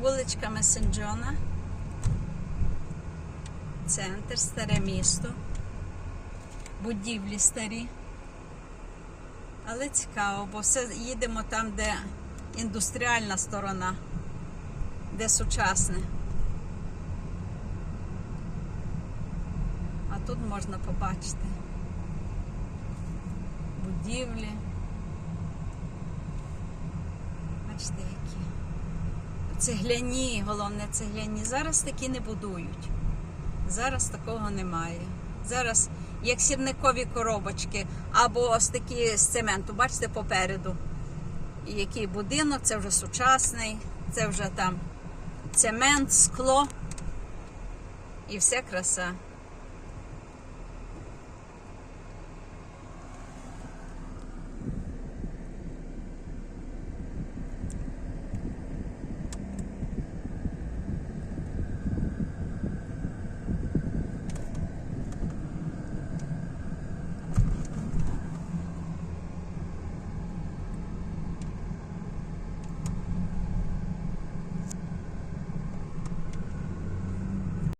Вуличка Месенджона. Центр, старе місто. Будівлі старі. Але цікаво, бо все їдемо там, де індустріальна сторона, де сучасне. А тут можна побачити будівлі. Бачите, які. Цегляні, головне цегляні. Зараз такі не будують. Зараз такого немає. Зараз як сірникові коробочки, або ось такі з цементу, бачите, попереду. Який будинок, це вже сучасний, це вже там цемент, скло і все краса.